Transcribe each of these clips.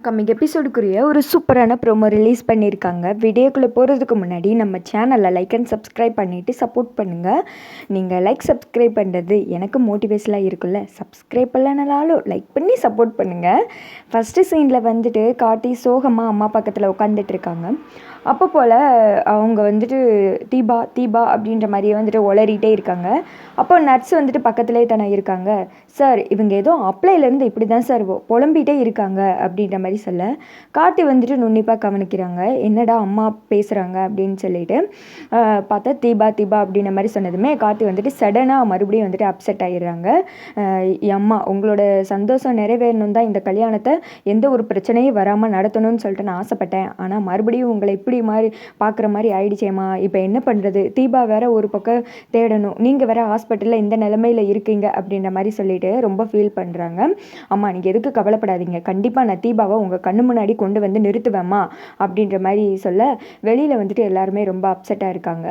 Coming எபிசோடுக்குரிய ஒரு சூப்பரான promo release பண்ணியிருக்காங்க. வீடியோக்குள்ளே போகிறதுக்கு முன்னாடி நம்ம சேனலை லைக் அண்ட் சப்ஸ்கிரைப் பண்ணிவிட்டு சப்போர்ட் பண்ணுங்கள் நீங்கள் லைக் சப்ஸ்கிரைப் பண்ணுறது எனக்கு மோட்டிவேஷனாக இருக்குல்ல சப்ஸ்கிரைப் இல்லைனாலும் லைக் பண்ணி சப்போர்ட் பண்ணுங்கள் ஃபஸ்ட்டு சீனில் வந்துட்டு காட்டி சோகமாக அம்மா பக்கத்தில் உட்காந்துட்டு இருக்காங்க அப்போ போல் அவங்க வந்துட்டு தீபா தீபா அப்படின்ற மாதிரியே வந்துட்டு உளறிட்டே இருக்காங்க. அப்போ நர்ஸ் வந்துட்டு பக்கத்துலேயே தானே இருக்காங்க. சார் இவங்க ஏதோ அப்ளைலேருந்து இப்படி தான் சார் புலம்பிகிட்டே இருக்காங்க அப்படின்ற மாதிரி சொல்ல. கார்த்தி வந்துட்டு நுண்ணிப்பாக கவனிக்கிறாங்க. என்னடா அம்மா பேசுகிறாங்க அப்படின்னு சொல்லிட்டு பார்த்தா தீபா தீபா அப்படின்ற மாதிரி சொன்னதுமே கார்த்தி வந்துட்டு சடனாக மறுபடியும் வந்துட்டு அப்செட் ஆகிடுறாங்க அம்மா உங்களோட சந்தோஷம் நிறைவேறணும் தான் இந்த கல்யாணத்தை எந்த ஒரு பிரச்சனையும் வராமல் நடத்தணும்னு சொல்லிட்டு நான் ஆசைப்பட்டேன். ஆனால் மறுபடியும் உங்களை இப்படி மாதிரி பார்க்குற மாதிரி ஆயிடுச்சேம்மா. இப்போ என்ன பண்ணுறது தீபா வேற ஒரு பக்கம் தேடணும். நீங்கள் வேற ஹாஸ்பிட்டலில் இந்த நிலமையில் இருக்கீங்க அப்படின்ற மாதிரி சொல்லிட்டு ரொம்ப ஃபீல் பண்ணுறாங்க அம்மா நீங்கள் எதுக்கு கவலைப்படாதீங்க. கண்டிப்பாக நான் தீபாவை உங்கள் கண்ணு முன்னாடி கொண்டு வந்து நிறுத்துவேம்மா அப்படின்ற மாதிரி சொல்ல வெளியில் வந்துட்டு எல்லாருமே ரொம்ப அப்செட்டாக இருக்காங்க.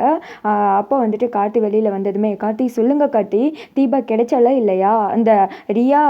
அப்போ வந்துட்டு கார்த்தி வெளியில் வந்ததுமே கார்த்தி சொல்லுங்க கார்த்தி தீபா கிடைச்சால இல்லையா? அந்த ரியா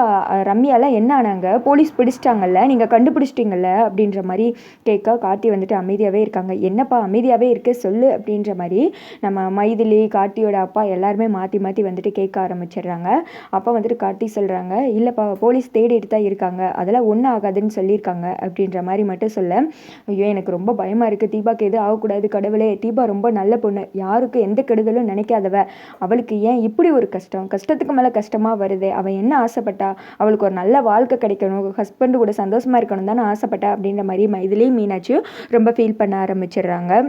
ரம்யாலாம் என்ன ஆனாங்க? போலீஸ் பிடிச்சிட்டாங்கல்ல நீங்கள் கண்டுபிடிச்சிட்டிங்கல்ல? அப்படின்ற மாதிரி கேட்க கார்த்தி வந்துட்டு அமைதியாகவே இருக்காங்க. என்னப்பா அமைதியாகவே இருக்க? சொல்லு அப்படின்ற மாதிரி நம்ம மைதிலி கார்த்தியோட அப்பா எல்லாருமே மாற்றி மாற்றி வந்துட்டு கேட்க ஆரம்பிச்சிடுறாங்க. அப்போ வந்துட்டு கார்த்தி சொல்கிறாங்க இல்லைப்பா போலீஸ் தேடிட்டு தான் இருக்காங்க. அதெல்லாம் ஒன்றும் ஆகாதுன்னு சொல்லியிருக்காங்க. அப்படின்ற மாதிரி மட்டும் சொல்ல ஐயோ எனக்கு ரொம்ப பயமாக இருக்குது தீபாக்கு எதுவும் ஆகக்கூடாது கடவுளே. தீபா ரொம்ப நல்ல பொண்ணு. யாருக்கும் எந்த கெடுதலும் நினைக்காதவ. அவளுக்கு ஏன் இப்படி ஒரு கஷ்டம்? கஷ்டத்துக்கு மேலே கஷ்டமாக வருது. அவள் என்ன ஆசைப்பட்டா? அவளுக்கு ஒரு நல்ல வாழ்க்கை கிடைக்கணும். ஹஸ்பண்டு கூட சந்தோஷமாக இருக்கணும் தானே ஆசைப்பட்டா அப்படின்ற மாதிரி மைதிலையும் மீனாட்சியும் ரொம்ப ஃபீல் பண்ண ஆரம்பிச்சிடுறாங்க.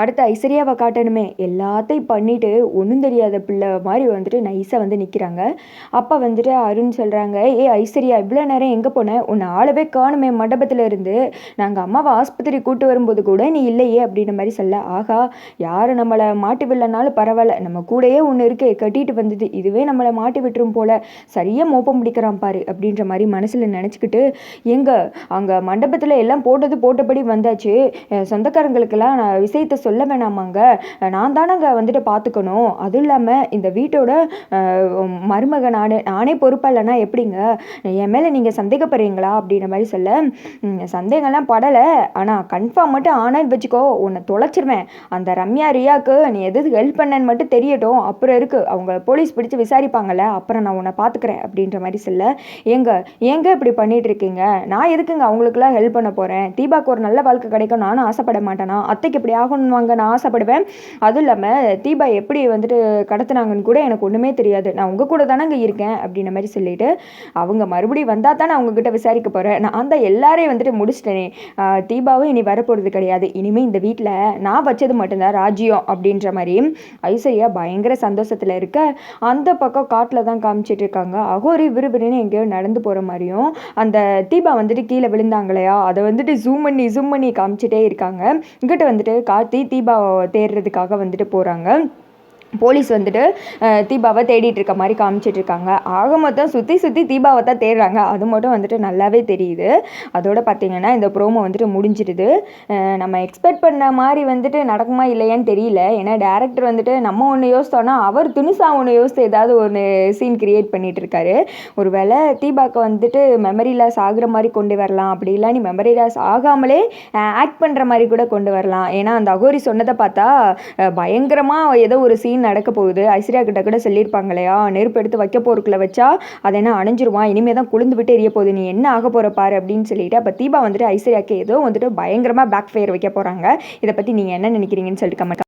அடுத்து ஐஸ்வர்யாவை காட்டணுமே. எல்லாத்தையும் பண்ணிவிட்டு ஒன்றும் தெரியாத பிள்ளை மாதிரி வந்துட்டு நைஸாக வந்து நிற்கிறாங்க அப்போ வந்துட்டு அருண் சொல்கிறாங்க ஏ ஐஸ்வர்யா இவ்வளோ நேரம் எங்கே போனேன் உன்னை ஆளவே காணுமே மண்டபத்தில் இருந்து. நாங்கள் அம்மாவை ஆஸ்பத்திரி கூட்டு வரும்போது கூட நீ இல்லையே அப்படின்ற மாதிரி சொல்ல. ஆகா யார் நம்மளை மாட்டி விடலனாலும் பரவாயில்ல. நம்ம கூடயே ஒன்று இருக்கு கட்டிட்டு வந்தது இதுவே நம்மளை மாட்டி விட்டுரும் போல. சரியாக மோப்பம் பிடிக்கிறான் பாரு அப்படின்ற மாதிரி மனசில் நினச்சிக்கிட்டு எங்கே அங்கே மண்டபத்தில் எல்லாம் போட்டது போட்டபடி வந்தாச்சு. சொந்தக்காரங்களுக்கெல்லாம் நான் விஷயத்தை சொல்ல வேணாமாங்க. நான் தானங்க வந்துட்டு பார்த்துக்கணும் அதுவும் இல்லாமல் இந்த வீட்டோட மருமக நான் நானே பொறுப்பாக எப்படிங்க? என் மேலே நீங்கள் சந்தேகப்படுறீங்களா? அப்படின்ற மாதிரி சொல்ல சந்தேகம்லாம் படலை. ஆனால் கன்ஃபார்ம் மட்டும் ஆனால் வச்சுக்கோ உன்னை தொலைச்சிருவேன். அந்த ரம்யா ரியாவுக்கு நீ எது ஹெல்ப் பண்ணன்னு மட்டும் தெரியட்டும். அப்புறம் இருக்குது அவங்க போலீஸ் பிடிச்சி விசாரிப்பாங்கள்ல அப்புறம் நான் உன்னை பார்த்துக்கிறேன் அப்படின்ற மாதிரி சொல்ல. ஏங்க ஏங்க இப்படி பண்ணிட்டு இருக்கீங்க? நான் எதுக்குங்க அவங்களுக்குலாம் ஹெல்ப் பண்ண போகிறேன் தீபாக்கு ஒரு நல்ல வாழ்க்கை கிடைக்கும் நானும் ஆசைப்பட மாட்டேனா? அத்தைக்கு இப்படி ஆகணும்? வாங்க நான் ஆசைப்படுவேன். அதுவும் இல்லாமல் தீபா எப்படி வந்துட்டு கடத்துனாங்கன்னு கூட எனக்கு ஒன்றுமே தெரியாது. நான் உங்கள் கூட தானே அங்கே இருக்கேன் அப்படின்ற மாதிரி சொல்லிட்டு அவங்க மறுபடியும் வந்தால் தான் நான் உங்ககிட்ட விசாரிக்க போகிறேன் நான் தான் எல்லாரையும் வந்துட்டு முடிச்சிட்டேனே. தீபாவும் இனி வரப்போகிறது கிடையாது. இனிமேல் இந்த வீட்டில் நான் வச்சது மட்டும்தான் ராஜ்யம் அப்படின்ற மாதிரி ஐஸ்வர்யா பயங்கர சந்தோஷத்தில் இருக்க அந்த பக்கம் காட்டில் தான் காமிச்சிட்டு இருக்காங்க. அகோரி விறுவிறுன்னு எங்கேயோ நடந்து போகிற மாதிரியும் அந்த தீபா வந்துட்டு கீழே விழுந்தாங்களையா? அதை வந்துட்டு ஜூம் பண்ணி ஜூம் பண்ணி காமிச்சிட்டே இருக்காங்க. இங்கிட்ட வந்துட்டு கார்த்தி தீபாவை தேடுறதுக்காக வந்துட்டு போகிறாங்க போலீஸ் வந்துட்டு தீபாவை தேடிட்டு இருக்க மாதிரி காமிச்சிட்டு இருக்காங்க. ஆக மொத்தம் சுற்றி சுற்றி தீபாவை தான் தேடுறாங்க. அது மட்டும் வந்துட்டு நல்லாவே தெரியுது. அதோட பார்த்தீங்கன்னா இந்த ப்ரோமோ வந்துட்டு முடிஞ்சிடுது. நம்ம எக்ஸ்பெக்ட் பண்ண மாதிரி வந்துட்டு நடக்குமா இல்லையான்னு தெரியல. ஏன்னா டேரக்டர் வந்துட்டு நம்ம ஒன்று யோசித்தோன்னா அவர் துணிசா ஒன்று யோசித்து ஏதாவது ஒரு சீன் கிரியேட் பண்ணிட்டு இருக்காரு. ஒரு வேளை தீபாக்கு வந்துட்டு மெமரி லாஸ் ஆகுற மாதிரி கொண்டு வரலாம். அப்படி இல்லை நீ மெமரி லாஸ் ஆகாமலே ஆக்ட் பண்ணுற மாதிரி கூட கொண்டு வரலாம். ஏன்னா அந்த அகோரி சொன்னதை பார்த்தா பயங்கரமாக ஏதோ ஒரு சீன் நடக்க போகுது ஐஸ்வர்யா கிட்ட கூட சொல்லியிருப்பாங்க இல்லையா நெருப்பு எடுத்து வைக்க போறதுக்குள்ள வச்சா அதை என்ன அணைஞ்சிருவான் இனிமேல் தான் குளிந்து விட்டு எரிய போகுது. நீ என்ன ஆக போகிற பாரு அப்படின்னு சொல்லிட்டு அப்போ தீபா வந்துட்டு ஐஸ்வர்யாக்கு ஏதோ வந்துட்டு பயங்கரமாக பேக் ஃபயர் வைக்க போகிறாங்க இதை பற்றி நீங்கள் என்ன நினைக்கிறீங்கன்னு சொல்லிட்டு கமெண்ட்